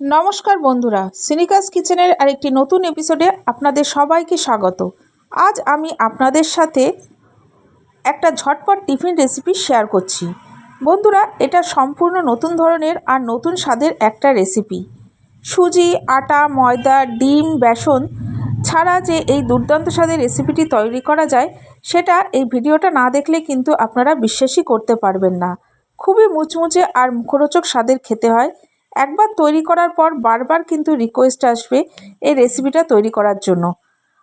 নমস্কার বন্ধুরা, সিনিকাস কিচেনের আরেকটি নতুন এপিসোডে আপনাদের সবাইকে স্বাগত। আজ আমি আপনাদের সাথে একটা ঝটপট টিফিন রেসিপি শেয়ার করছি। বন্ধুরা, এটা সম্পূর্ণ নতুন ধরনের আর নতুন স্বাদের একটা রেসিপি সুজি, আটা, ময়দা, ডিম, বেসন ছাড়া যে এই দুর্দান্ত স্বাদের রেসিপিটি তৈরি করা যায়, সেটা এই ভিডিওটা না দেখলে কিন্তু আপনারা বিশ্বাসই করতে পারবেন না। খুবই মুচমুচে আর মুখরোচক স্বাদের খেতে হয় একবার তৈরি করার পর বারবার কিন্তু রিকোয়েস্ট আসবে এই রেসিপিটা তৈরি করার জন্য।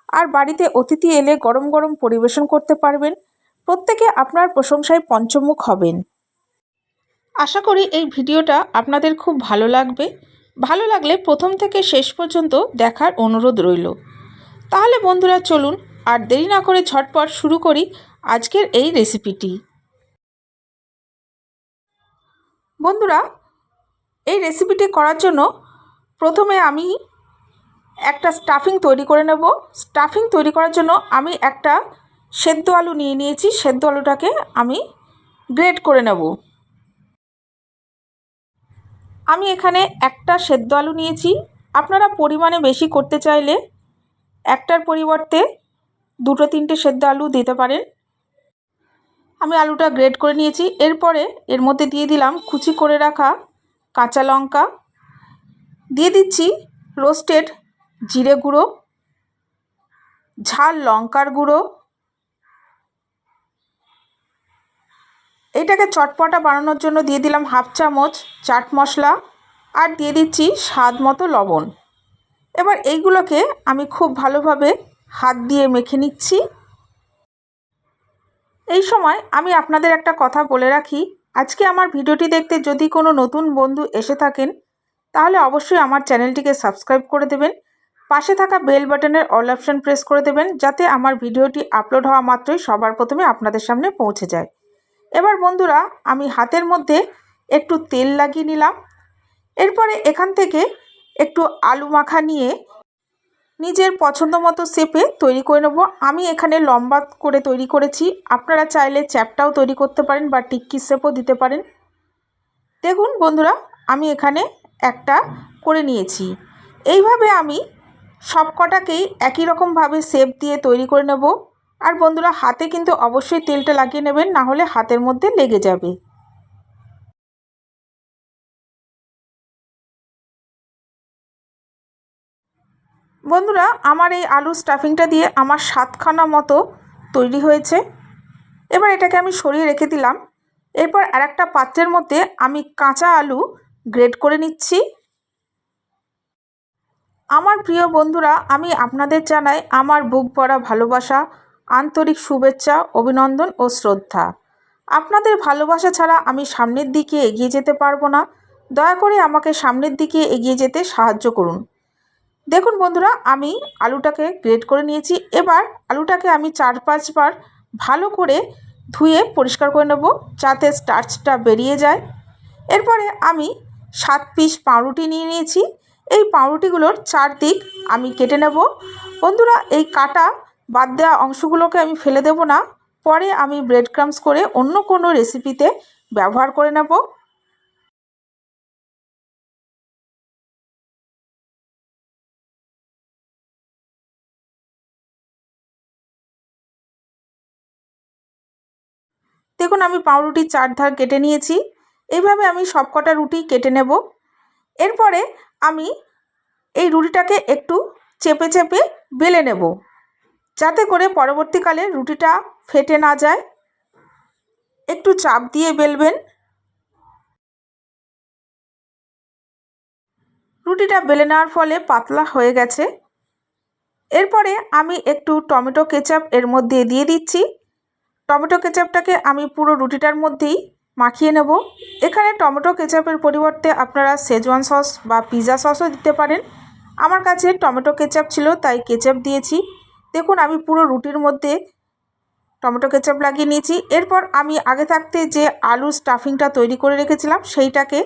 আর বাড়িতে অতিথি এলে গরম গরম পরিবেশন করতে পারবেন। প্রত্যেকে আপনার প্রশংসায় পঞ্চমুখ হবেন। আশা করি এই ভিডিওটা আপনাদের খুব ভালো লাগবে। ভালো লাগলে প্রথম থেকে শেষ পর্যন্ত দেখার অনুরোধ রইল। তাহলে বন্ধুরা চলুন, আর দেরি না করে ঝটপট শুরু করি আজকের এই রেসিপিটি বন্ধুরা এই রেসিপিটি করার জন্য প্রথমে আমি একটা স্টাফিং তৈরি করে নেব। স্টাফিং তৈরি করার জন্য আমি একটা সেদ্ধ আলু নিয়ে নিয়েছি। সেদ্ধ আলুটাকে আমি গ্রেড করে নেব। আমি এখানে একটা সেদ্ধ আলু নিয়েছি। আপনারা পরিমাণে বেশি করতে চাইলে একটার পরিবর্তে দুটো, তিনটে সেদ্ধ আলু দিতে পারেন। আমি আলুটা গ্রেড করে নিয়েছি। এরপরে এর মধ্যে দিয়ে দিলাম কুচি করে রাখা কাঁচা লঙ্কা। দিয়ে দিচ্ছি রোস্টেড জিরে গুঁড়ো, ঝাল লঙ্কার গুঁড়ো। এটাকে চটপটা বানানোর জন্য দিয়ে দিলাম হাফ চামচ চাট মশলা আর দিয়ে দিচ্ছি স্বাদ মতো লবণ। এবার এইগুলোকে আমি খুব ভালোভাবে হাত দিয়ে মেখে নিচ্ছি। এই সময় আমি আপনাদের একটা কথা বলে রাখি আজকে আমার ভিডিওটি দেখতে যদি কোনো নতুন বন্ধু এসে থাকেন, তাহলে অবশ্যই আমার চ্যানেলটিকে সাবস্ক্রাইব করে দেবেন, পাশে থাকা বেল বাটনের অল অপশান প্রেস করে দেবেন, যাতে আমার ভিডিওটি আপলোড হওয়া মাত্রই সবার প্রথমে আপনাদের সামনে পৌঁছে যায়। এবার বন্ধুরা, আমি হাতের মধ্যে একটু তেল লাগিয়ে নিলাম। এরপরে এখান থেকে একটু আলু মাখা নিয়ে নিজের পছন্দ মতো শেপে তৈরি করে নেব। আমি এখানে লম্বা করে তৈরি করেছি। আপনারা চাইলে চ্যাপটাও তৈরি করতে পারেন বা টিক্কি শেপও দিতে পারেন। দেখুন বন্ধুরা, আমি এখানে একটা করে নিয়েছি। এইভাবে আমি সব কটাকেই একই রকমভাবে শেপ দিয়ে তৈরি করে নেব। আর বন্ধুরা, হাতে কিন্তু অবশ্যই তেলটা লাগিয়ে নেবেন না হলে হাতের মধ্যে লেগে যাবে। বন্ধুরা, আমার এই আলু স্টাফিংটা দিয়ে আমার সাতখানা মতো তৈরি হয়েছে। এবার এটাকে আমি সরিয়ে রেখে দিলাম। এরপর আরেকটা পাত্রের মধ্যে আমি কাঁচা আলু গ্রেড করে নিচ্ছি। আমার প্রিয় বন্ধুরা, আমি আপনাদের জানাই আমার বুক ভরা ভালোবাসা, আন্তরিক শুভেচ্ছা, অভিনন্দন ও শ্রদ্ধা। আপনাদের ভালোবাসা ছাড়া আমি সামনের দিকে এগিয়ে যেতে পারব না। দয়া করে আমাকে সামনের দিকে এগিয়ে যেতে সাহায্য করুন। দেখুন বন্ধুরা, আমি আলুটাকে গ্রেড করে নিয়েছি। এবার আলুটাকে আমি চার পাঁচবার ভালো করে ধুয়ে পরিষ্কার করে নেব যাতে স্টার্চটা বেরিয়ে যায়। এরপরে আমি সাত পিস পাউরুটি নিয়ে নিয়েছি। এই পাউরুটিগুলোর চারদিক আমি কেটে নেব। বন্ধুরা, এই কাটা বাদ দেওয়া অংশগুলোকে আমি ফেলে দেব না। পরে আমি ব্রেড ক্রামস করে অন্য কোনো রেসিপিতে ব্যবহার করে নেব। দেখুন, আমি পাউরুটির চার ধার কেটে নিয়েছি। এইভাবে আমি সব কটা রুটি কেটে নেব। এরপরে আমি এই রুটিটাকে একটু চেপে চেপে বেলে নেব, যাতে করে পরবর্তীকালে রুটিটা ফেটে না যায়। একটু চাপ দিয়ে বেলবেন। রুটিটা বেলে নেওয়ার ফলে পাতলা হয়ে গেছে। এরপরে আমি একটু টমেটো কেচাপ এর মধ্যে দিয়ে দিচ্ছি। টমেটো কেচাপটাকে আমি পুরো রুটিটার মধ্যেই মাখিয়ে নেব। এখানে টমেটো কেচাপের পরিবর্তে আপনারা শেজওয়ান সস বা পিৎজা সসও দিতে পারেন। আমার কাছে টমেটো কেচাপ ছিল, তাই কেচাপ দিয়েছি। দেখুন, আমি পুরো রুটির মধ্যে টমেটো কেচাপ লাগিয়ে নিয়েছি। এরপর আমি আগে থাকতে যে আলু স্টাফিংটা তৈরি করে রেখেছিলাম, সেইটাকে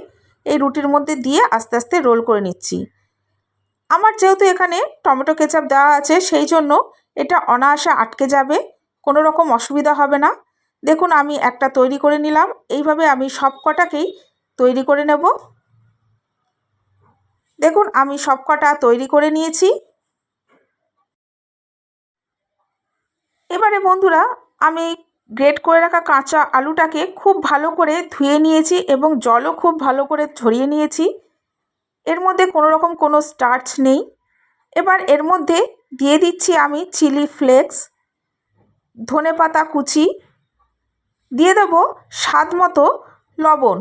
এই রুটির মধ্যে দিয়ে আস্তে আস্তে রোল করে নিচ্ছি। আমার যেহেতু এখানে টমেটো কেচাপ দেওয়া আছে, সেই জন্য এটা অনায়াসে আটকে যাবে। কোনো রকম অসুবিধা হবে না। দেখুন, আমি একটা তৈরি করে নিলাম। এইভাবে আমি সব কটাকেই তৈরি করে নেব। দেখুন, আমি সব কটা তৈরি করে নিয়েছি। এবারে বন্ধুরা, আমি গ্রেট করে রাখা কাঁচা আলুটাকে খুব ভালো করে ধুয়ে নিয়েছি এবং জলও খুব ভালো করে ঝরিয়ে নিয়েছি। এর মধ্যে কোনো রকম কোনো স্টার্চ নেই। এবার এর মধ্যে দিয়ে দিচ্ছি আমি চিলি ফ্লেক্স। ধনে পাতা, কুচি দিয়ে দেব স্বাদ মতো লবণ।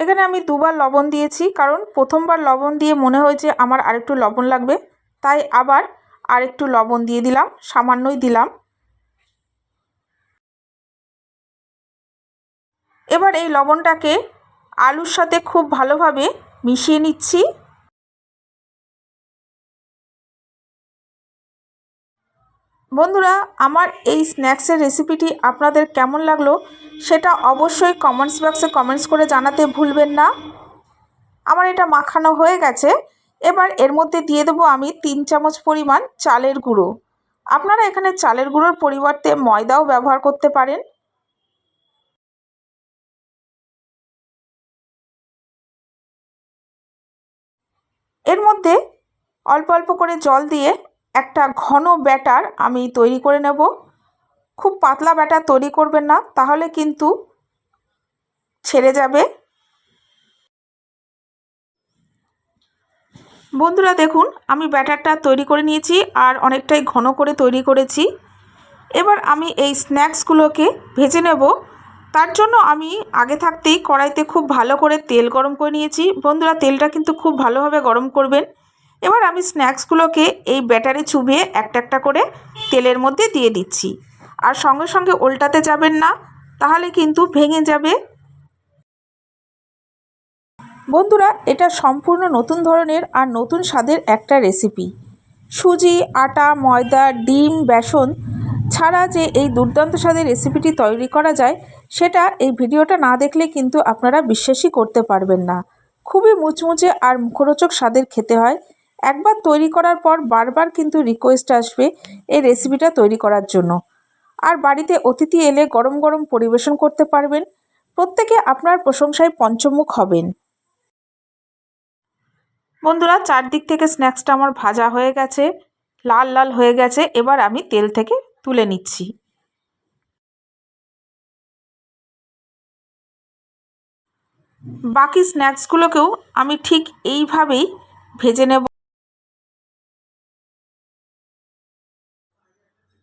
এখানে আমি দুবার লবণ দিয়েছি, কারণ প্রথমবার লবণ দিয়ে মনে হয়েছে আমার আরেকটু লবণ লাগবে। তাই আবার আরেকটু লবণ দিয়ে দিলাম, সামান্যই দিলাম। এবার এই লবণটাকে আলুর সাথে খুব ভালোভাবে মিশিয়ে নিচ্ছি। বন্ধুরা, আমার এই স্ন্যাক্সের রেসিপিটি আপনাদের কেমন লাগল সেটা অবশ্যই কমেন্টস বক্সে কমেন্টস করে জানাতে ভুলবেন না। আমার এটা মাখানো হয়ে গেছে। এবার এর মধ্যে দিয়ে দেবো আমি তিন চামচ পরিমাণ চালের গুঁড়ো। আপনারা এখানে চালের গুঁড়োর পরিবর্তে ময়দাও ব্যবহার করতে পারেন। এর মধ্যে অল্প অল্প করে জল দিয়ে একটা ঘন ব্যাটার আমি তৈরি করে নেব। খুব পাতলা ব্যাটার তৈরি করবেন না, তাহলে কিন্তু ছেড়ে যাবে। বন্ধুরা দেখুন, আমি ব্যাটারটা তৈরি করে নিয়েছি আর অনেকটাই ঘন করে তৈরি করেছি। এবার আমি এই স্ন্যাক্সগুলোকে ভেজে নেব। তার জন্য আমি আগে থাকতেই কড়াইতে খুব ভালো করে তেল গরম করে নিয়েছি। বন্ধুরা, তেলটা কিন্তু খুব ভালোভাবে গরম করবেন। এবার আমি স্ন্যাক্সগুলোকে এই ব্যাটারে চুবিয়ে একটা একটা করে তেলের মধ্যে দিয়ে দিচ্ছি। আর সঙ্গে সঙ্গে উল্টাতে যাবেন না, তাহলে কিন্তু ভেঙে যাবে। বন্ধুরা, এটা সম্পূর্ণ নতুন ধরনের আর নতুন স্বাদের একটা রেসিপি। সুজি, আটা, ময়দা, ডিম, বেসন ছাড়া যে এই দুর্দান্ত স্বাদের রেসিপিটি তৈরি করা যায়, সেটা এই ভিডিওটা না দেখলে কিন্তু আপনারা বিশ্বাসই করতে পারবেন না। খুবই মুচমুচে আর মুখরোচক স্বাদের খেতে হয়। একবার তৈরি করার পর বারবার কিন্তু রিকোয়েস্ট আসবে এই রেসিপিটা তৈরি করার জন্য। আর বাড়িতে অতিথি এলে গরম গরম পরিবেশন করতে পারবেন। প্রত্যেকে আপনার প্রশংসায় পঞ্চমুখ হবেন। বন্ধুরা, চারদিক থেকে স্ন্যাক্সটা আমার ভাজা হয়ে গেছে, লাল লাল হয়ে গেছে, এবার আমি তেল থেকে তুলে নিচ্ছি। বাকি স্ন্যাক্সগুলোকেও আমি ঠিক এইভাবেই ভেজে নেব।